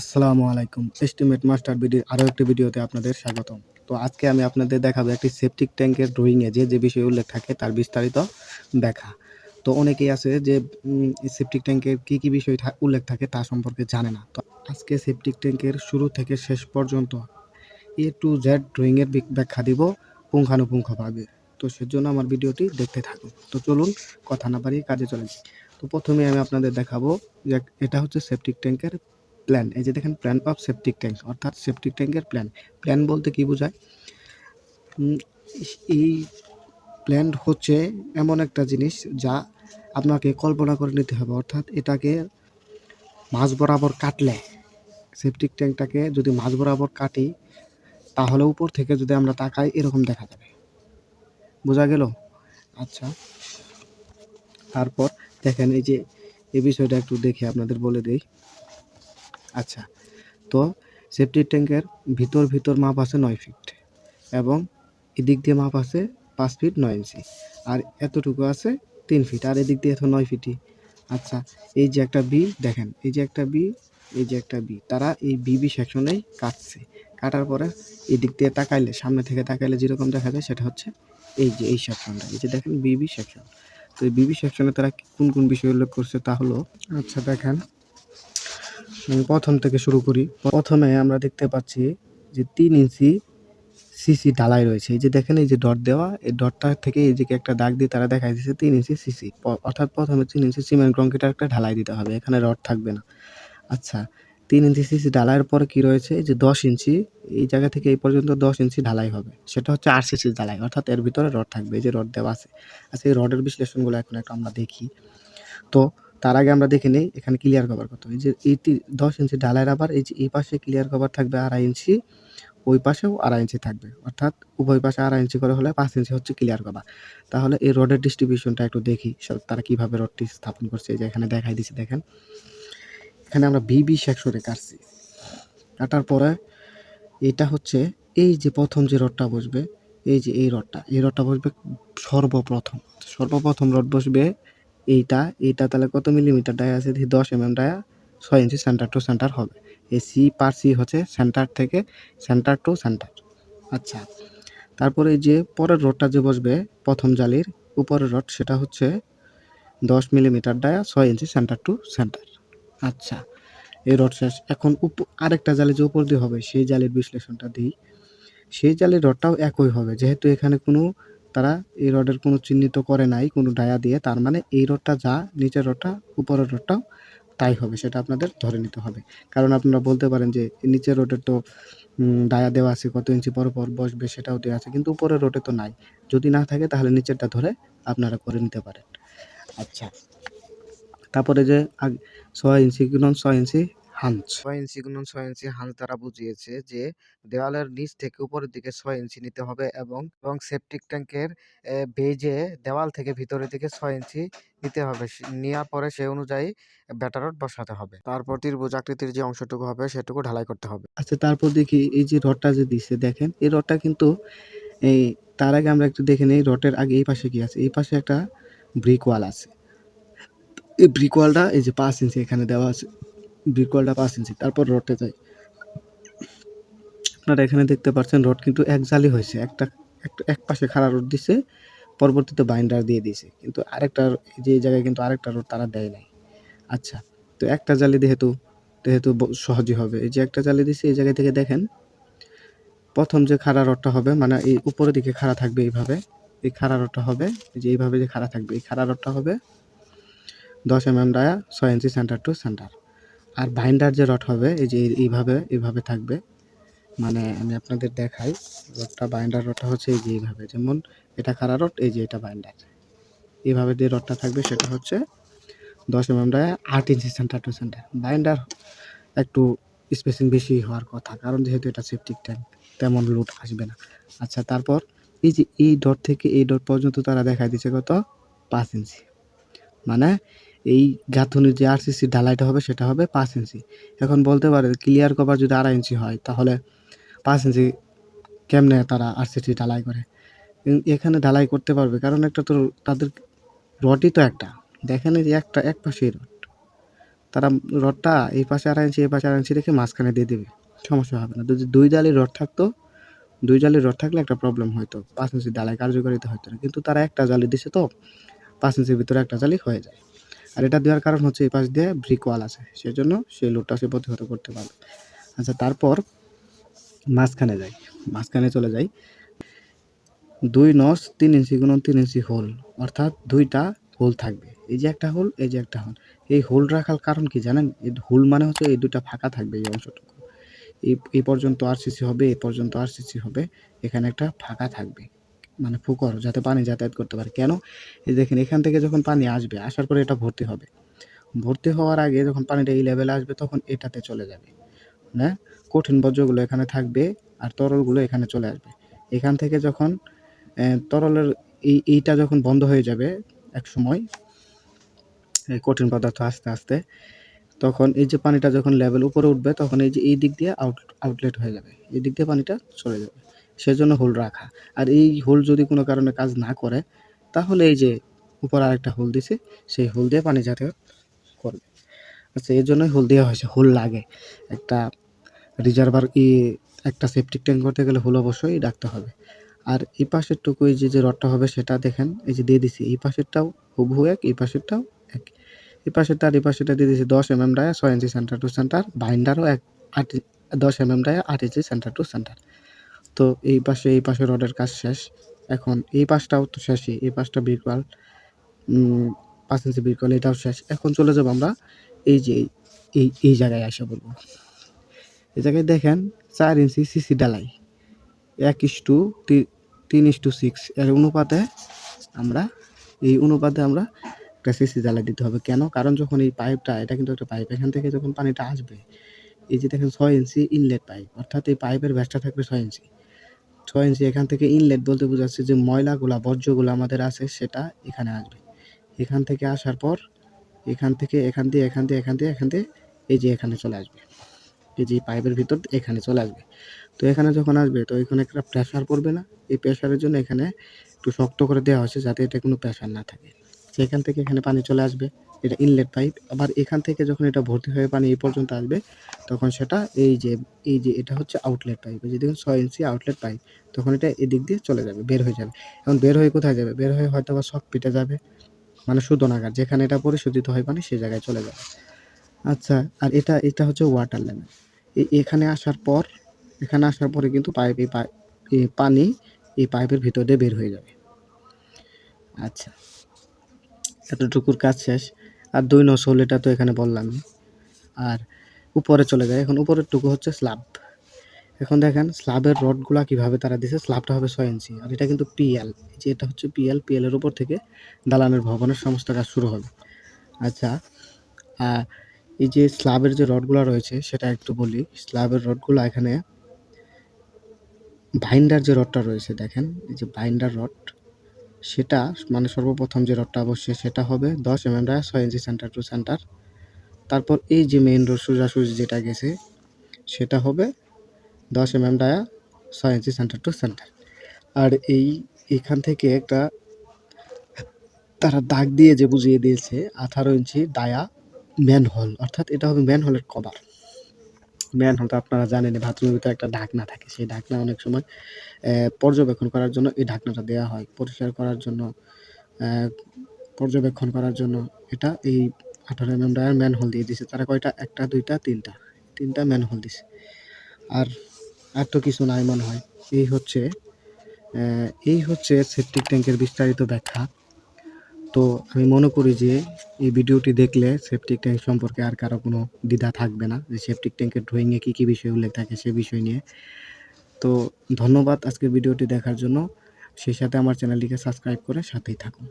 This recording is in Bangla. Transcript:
আসসালামু আলাইকুম। এস্টিমেট মাস্টার বিডির আরও একটি ভিডিওতে আপনাদের স্বাগতম। তো আজকে আমি আপনাদের দেখাবো একটি সেপটিক ট্যাঙ্কের ড্রয়িংয়ে যে যে বিষয় উল্লেখ থাকে তার বিস্তারিত ব্যাখ্যা। তো অনেকেই আছে যে সেপটিক ট্যাঙ্কের কী কী বিষয় উল্লেখ থাকে তা সম্পর্কে জানে না। তো আজকে সেপটিক ট্যাঙ্কের শুরু থেকে শেষ পর্যন্ত এ টু জেড ড্রয়িংয়ের ব্যাখ্যা দিব পুঙ্খানুপুঙ্খভাবে তো সেজন্য আমার ভিডিওটি দেখতে থাকুন। তো চলুন কথা না বাড়িয়ে কাজে চলে তো প্রথমে আমি আপনাদের দেখাবো যে, এটা হচ্ছে সেপটিক ট্যাঙ্কের প্ল্যান এই যে দেখেন প্ল্যান অফ সেপটিক ট্যাঙ্ক অর্থাৎ সেপটিক ট্যাঙ্কের প্ল্যান প্ল্যান বলতে কি বোঝায়? এই প্ল্যান হচ্ছে এমন একটা জিনিস যা আপনাকে কল্পনা করে নিতে হবে। অর্থাৎ এটাকে মাঝ বরাবর কাটলে সেপটিক ট্যাঙ্কটাকে যদি মাঝ বরাবর কাটি, তাহলে উপর থেকে যদি আমরা তাকাই, এরকম দেখা যাবে। বোঝা গেল? আচ্ছা। তারপর দেখেন এই যে, এই বিষয়টা একটু দেখে আপনাদের বলে দেই। আচ্ছা তো সেফটি ট্যাঙ্কের ভিতর ভিতর মাপ আছে নয় ফিট এবং এদিক দিয়ে মাপ আছে পাঁচ ফিট নয় ইঞ্চি আর এতটুকু আছে তিন ফিট আর এদিক দিয়ে এত নয় ফিটই আচ্ছা এই যে একটা বি দেখেন, এই যে একটা বি এই যে একটা বি তারা এই বিবি সেকশনেই কাটছে। কাটার পরে এই দিক দিয়ে তাকাইলে, সামনে থেকে তাকাইলে যেরকম দেখা যায় সেটা হচ্ছে এই যে, এই সেকশনটা এই যে দেখেন বিবি সেকশন তো এই বিবি সেকশনে তারা কোন কোন বিষয় উল্লেখ করছে তা হলো আচ্ছা দেখেন। উম, প্রথম থেকে শুরু করি। প্রথমে আমরা দেখতে পাচ্ছি যে তিন ইঞ্চি সিসি ঢালাই রয়েছে। এই যে দেখেন এই যে ডট দেওয়া এই ডটটা থেকে এই যে একটা দাগ দিয়ে তারা দেখাই দিচ্ছে তিন ইঞ্চি সিসি। অর্থাৎ প্রথমে তিন ইঞ্চি সিমেন্ট কংক্রিটের একটা ঢালাই দিতে হবে এখানে রড থাকবে না। আচ্ছা তিন ইঞ্চি সিসি ঢালাইয়ের পরে কি রয়েছে? যে দশ ইঞ্চি এই জায়গা থেকে এই পর্যন্ত দশ ইঞ্চি ঢালাই হবে। সেটা হচ্ছে আর সিসি ঢালাই অর্থাৎ এর ভিতরে রড থাকবে এই যে রড দেওয়া আছে। আচ্ছা এই রডের বিশ্লেষণগুলো এখন একটা আমরা দেখি। তো তার আগে আমরা দেখে নিই, এখানে ক্লিয়ার কভার কত এই যে এই দশ ইঞ্চি ঢালাইয়ের আবার এই যে এই পাশে ক্লিয়ার কভার থাকবে আড়াই ইঞ্চি, ওই পাশেও আড়াই ইঞ্চি থাকবে। অর্থাৎ উভয় পাশে আড়াই ইঞ্চি করে হলে পাঁচ ইঞ্চি হচ্ছে ক্লিয়ার কভার তাহলে এই রডের ডিস্ট্রিবিউশনটা একটু দেখি তারা কীভাবে রডটি স্থাপন করছে যে এখানে দেখাই দিচ্ছি, দেখেন। এখানে আমরা বিবি সেকশনে কাটছি। কাটার পরে এটা হচ্ছে এই যে প্রথম যে রডটা বসবে, এই যে এই রডটা এই রডটা বসবে সর্বপ্রথম। সর্বপ্রথম রড বসবে এইটা এইটা তাহলে কত মিলিমিটার ডায়া আছে? দেখি দশ এম এম ডায়া, ছয় ইঞ্চি সেন্টার টু সেন্টার হবে। এই সি পার সি হচ্ছে সেন্টার থেকে সেন্টার টু সেন্টার আচ্ছা তারপরে যে পরের রডটা যে বসবে, প্রথম জালির উপরের রড, সেটা হচ্ছে দশ মিলিমিটার ডায়া, ছয় ইঞ্চি সেন্টার টু সেন্টার আচ্ছা এই রড শেষ। এখন উপ, আরেকটা জালি যে উপর দিয়ে হবে, সেই জালির বিশ্লেষণটা দিই। সেই জালির রডটাও একই হবে, যেহেতু এখানে কোনো তারা এই রডের কোনো চিহ্নিত করে নাই, কোনো ডায়া দিয়ে। তার মানে এই রডটা যা, নিচের রডটা, উপরের রডটাও তাই হবে, সেটা আপনাদের ধরে নিতে হবে। কারণ আপনারা বলতে পারেন যে নিচের রোডের তো ডায়া দেওয়া আছে, কত ইঞ্চি পর পর বসবে সেটাও দেওয়া আছে, কিন্তু উপরের রোডে তো নাই। যদি না থাকে তাহলে নিচেরটা ধরে আপনারা করে নিতে পারেন। আচ্ছা। তারপরে যে ছয় ইঞ্চি গুণন ছয় ইঞ্চি হাঞ্চ ছয় ইঞ্চি গুণন ছয় ইঞ্চি হাঞ্চ দ্বারা বুঝিয়েছে যে দেওয়ালের নিচ থেকে উপরের দিকে ছয় ইঞ্চি নিতে হবে এবং এবং সেপটিক ট্যাঙ্কের বেজে দেওয়াল থেকে ভিতরের দিকে ছয় ইঞ্চি নিতে হবে। নেওয়ার পরে সেই অনুযায়ী ব্যাটারট বসাতে হবে। তারপর ত্রিভুজ আকৃতির যে অংশটুকু হবে সেটুকু ঢালাই করতে হবে। আচ্ছা তারপর দেখি এই যে রডটা যে দিছে দেখেন এই রডটা কিন্তু এই তার আগে আমরা একটু দেখে নিই রডের আগে এই পাশে কি আছে? এই পাশে একটা ব্রিক ওয়াল আছে। এই ব্রিক ওয়ালটা এই যে পাঁচ ইঞ্চি এখানে দেওয়া আছে। ব্রিক পাঁচ ইঞ্চি, তারপর রডে যাই। আপনারা এখানে দেখতে পাচ্ছেন, রড কিন্তু এক জালি হয়েছে। একটা, এক পাশে খাড়া রড দিছে, পরবর্তীতে বাইন্ডার দিয়ে দিয়েছে কিন্তু আরেকটা, যে জায়গায় কিন্তু আরেকটা রড তারা দেয় নাই। আচ্ছা তো একটা জালি যেহেতু যেহেতু সহজই হবে। এই যে একটা জালি দিছে, এই জায়গা থেকে দেখেন, প্রথম যে খাড়া রডটা হবে মানে এই উপরের দিকে খাড়া থাকবে এইভাবে, এই খাড়া রডটা হবে যে এইভাবে যে খাড়া থাকবে, এই খাড়া রডটা হবে দশ এম এম ডায়া, ছয় ইঞ্চি সেন্টার টু সেন্টার আর বাইন্ডার যে রড হবে, এই যে এইভাবে এইভাবে থাকবে। মানে আমি আপনাদের দেখাই রডটা বাইন্ডার রডটা হচ্ছে এই যে এইভাবে। যেমন এটা খাড়া রড এই যে এটা বাইন্ডার এইভাবে যে রডটা থাকবে, সেটা হচ্ছে দশ এম এম ডায়া আট ইঞ্চি সেন্টার টু সেন্টার বাইন্ডার একটু স্পেসিং বেশি হওয়ার কথা, কারণ যেহেতু এটা সেপটিক ট্যাঙ্ক তেমন লোড আসবে না। আচ্ছা তারপর এই যে এই ডট থেকে এই ডট পর্যন্ত তারা দেখাই দিচ্ছে কত? পাঁচ ইঞ্চি মানে এই গাঁথনির যে আর আরসিসি ঢালাইটা হবে, সেটা হবে পাঁচ ইঞ্চি এখন বলতে পারে ক্লিয়ার কভার যদি আড়াই ইঞ্চি হয়, তাহলে পাঁচ ইঞ্চি কেমনে তারা আর আরসিসি ঢালাই করে? এখানে ঢালাই করতে পারবে, কারণ একটা তো তাদের রডই তো একটা। দেখেন যে একটা, এক পাশেই রড। তারা রডটা এই পাশে আড়াই ইঞ্চি এই পাশে আড়াই ইঞ্চি রেখে মাঝখানে দিয়ে দেবে, সমস্যা হবে না। যদি দুই জালি রড থাকতো, দুই জালি রড থাকলে একটা প্রবলেম হয়তো, পাঁচ ইঞ্চি ডালায় কার্যকারিতা হতো না। কিন্তু তারা একটা জালি দিছে তো, পাঁচ ইঞ্চির ভিতরে একটা জালি হয়ে যায়। আর এটা দেওয়ার কারণ হচ্ছে এই পাশ দিয়ে ব্রিক ওয়াল আছে। সেজন্য সেই লোডটা সে প্রতিহত করতে পারবে। আচ্ছা তারপর মাঝখানে যাই। মাঝখানে চলে যাই। দুই নস তিন ইঞ্চি গুণ তিন ইঞ্চি হোল অর্থাৎ দুইটা হোল থাকবে। এই যে একটা হোল এই যে একটা হোল এই হোল রাখার কারণ কি জানেন? এই হোল মানে হচ্ছে এই দুইটা ফাঁকা থাকবে এই অংশটুকু। এই এই পর্যন্ত আর সিসি হবে, এই পর্যন্ত আর সিসি হবে, এখানে একটা ফাঁকা থাকবে। মানে ফুকর, যাতে পানি যাতায়াত করতে পারে। কেন? এই দেখেন, এখান থেকে যখন পানি আসবে, আসার পরে এটা ভর্তি হবে। ভর্তি হওয়ার আগে যখন পানিটা এই লেভেলে আসবে, তখন এটাতে চলে যাবে। হ্যাঁ কঠিন বর্জ্যগুলো এখানে থাকবে আর তরলগুলো এখানে চলে আসবে। এখান থেকে যখন তরলের এই, এইটা যখন বন্ধ হয়ে যাবে এক সময় এই কঠিন পদার্থ আস্তে আস্তে, তখন এই যে পানিটা যখন লেভেল উপরে উঠবে, তখন এই যে এই দিক দিয়ে আউট আউটলেট হয়ে যাবে। এই দিক দিয়ে পানিটা চলে যাবে। সেজন্য হোল রাখা। আর এই হোল যদি কোনো কারণে কাজ না করে, তাহলে এই যে উপর আরেকটা হোল দিছে, সেই হোল দিয়ে পানি যাতায়াত করবে। আচ্ছা এই জন্যই হোল দেওয়া হয়েছে, হোল লাগে। একটা রিজার্ভার ই, একটা সেপটিক ট্যাঙ্ক করতে গেলে হোল অবশ্যই রাখতে হবে। আর এই পাশের এই যে যে রডটা হবে সেটা দেখেন, এই যে দিয়ে দিছি, এই পাশেরটাও হুবহু এক, এই পাশেরটাও এক। এই পাশেরটা আর এই পাশেরটা দিয়ে দিয়েছি দশ এম এম ডায়া ছয় ইঞ্চি সেন্টার টু সেন্টার, বাইন্ডারও এক, আট, দশ এম এম ডায়া আট ইঞ্চি সেন্টার টু সেন্টার। তো এই পাশে এই পাশে রডের কাজ শেষ। এখন এই পাশটাও তো শেষই, এই পাশটা বিরকল পাঁচ ইঞ্চি বিরকল, এটাও শেষ। এখন চলে যাব আমরা এই যে, এই এই জায়গায় আসা বলব। এই জায়গায় দেখেন চার ইঞ্চি সিসি ডালাই এক ইস টু তিন ইস টু সিক্স। এর অনুপাতে আমরা, এই অনুপাতে আমরা একটা সিসি জ্বালা দিতে হবে। কেন? কারণ যখন এই পাইপটা, এটা কিন্তু একটা পাইপ, এখান থেকে যখন পানিটা আসবে, এই যে দেখেন ছয় ইঞ্চি ইনলেট পাইপ অর্থাৎ এই পাইপের ব্যাসটা থাকবে ছয় ইঞ্চি। ছয় ইঞ্চি এখান থেকে ইনলেট বলতে বোঝাচ্ছে যে ময়লাগুলা, বর্জ্যগুলো আমাদের আছে, সেটা এখানে আসবে। এখান থেকে আসার পর এখান থেকে এখান দিয়ে এখান দিয়ে এখান দিয়ে এখান দিয়ে এই যে এখানে চলে আসবে। এই যে পাইপের ভিতর এখানে চলে আসবে। তো এখানে যখন আসবে, তো এখানে একটা প্রেশার পড়বে না। এই প্রেশারের জন্য এখানে একটু শক্ত করে দেওয়া হয়েছে যাতে এটা কোনো প্রেশার না থাকে। সেখান থেকে এখানে পানি চলে আসবে। এটা ইনলেট পাইপ আবার এখান থেকে যখন এটা ভর্তি হয়ে পানি এই পর্যন্ত আসবে, তখন সেটা এই যে এই যে এটা হচ্ছে আউটলেট পাইপ এই যে দেখুন ছয় ইঞ্চি আউটলেট পাইপ তখন এটা এদিক দিয়ে চলে যাবে, বের হয়ে যাবে। এখন বের হয়ে কোথায় যাবে? বের হয়ে হয়তো বা শক পিটে যাবে মানে শোধনাগার যেখানে এটা পরিশোধিত হয় পানি সেই জায়গায় চলে যাবে। আচ্ছা আর এটা এটা হচ্ছে ওয়াটার লেভেল এখানে আসার পর, এখানে আসার পরে কিন্তু পাইপ এই পানি এই পাইপের ভিতর দিয়ে বের হয়ে যাবে। আচ্ছা। এতটুকুর কাজ শেষ। আর দুই নশো এটা তো এখানে বললামই আর উপরে চলে যায়। এখন উপরের টুকু হচ্ছে স্ল্যাব এখন দেখেন স্ল্যাবের রডগুলা কীভাবে তারা দিছে? স্ল্যাবটা হবে ছয় ইঞ্চি। আর এটা কিন্তু পিএল যে এটা হচ্ছে পিএল পিএল এর উপর থেকে দালানের ভবনের সমস্ত কাজ শুরু হবে। আচ্ছা এই যে স্ল্যাবের যে রডগুলো রয়েছে, সেটা একটু বলি। স্ল্যাবের রডগুলো এখানে বাইন্ডার যে রডটা রয়েছে, দেখেন। এই যে বাইন্ডার রড সেটা মানে সর্বপ্রথম যে রডটা অবশ্যই সেটা হবে দশ এম এম ছয় ইঞ্চি সেন্টার টু সেন্টার তারপর এই যে মেইন রোড সোজাসুজি যেটা গেছে, সেটা হবে দশ এম এম ডায়া ছয় ইঞ্চি সেন্টার টু সেন্টার আর এই এখান থেকে একটা তারা দাগ দিয়ে যে বুঝিয়ে দিয়েছে, আঠারো ইঞ্চি ডায়া ম্যান ম্যানহোল অর্থাৎ এটা হবে ম্যান ম্যানহোলের কভার ম্যানহোল তো আপনারা জানেন, বাথরুমের ভিতরে একটা ঢাকনা থাকে, সেই ঢাকনা অনেক সময় পর্যবেক্ষণ করার জন্য এই ঢাকনাটা দেওয়া হয়। পরিষ্কার করার জন্য পর্যবেক্ষণ করার জন্য এটা এই আঠারো এম এম ডায়ার ম্যানহোল দিয়ে দিছে। তারা কয়টা? একটা, দুইটা, তিনটা। তিনটা ম্যানহোল দিছে। আর আর তো কিছু নাই মনে হয়। এই হচ্ছে এই হচ্ছে সেপটিক ট্যাঙ্কের বিস্তারিত ব্যাখ্যা। তো আমি মনে করি যে এই ভিডিওটি দেখলে সেপটিক ট্যাঙ্ক সম্পর্কে আর কারও কোনো দ্বিধা থাকবে না, যে সেপটিক ট্যাঙ্কের ড্রয়িংয়ে কী কী বিষয় উল্লেখ থাকে সে বিষয় নিয়ে। তো ধন্যবাদ আজকের ভিডিওটি দেখার জন্য। সেই সাথে আমার চ্যানেলটিকে সাবস্ক্রাইব করে সাথেই থাকুন।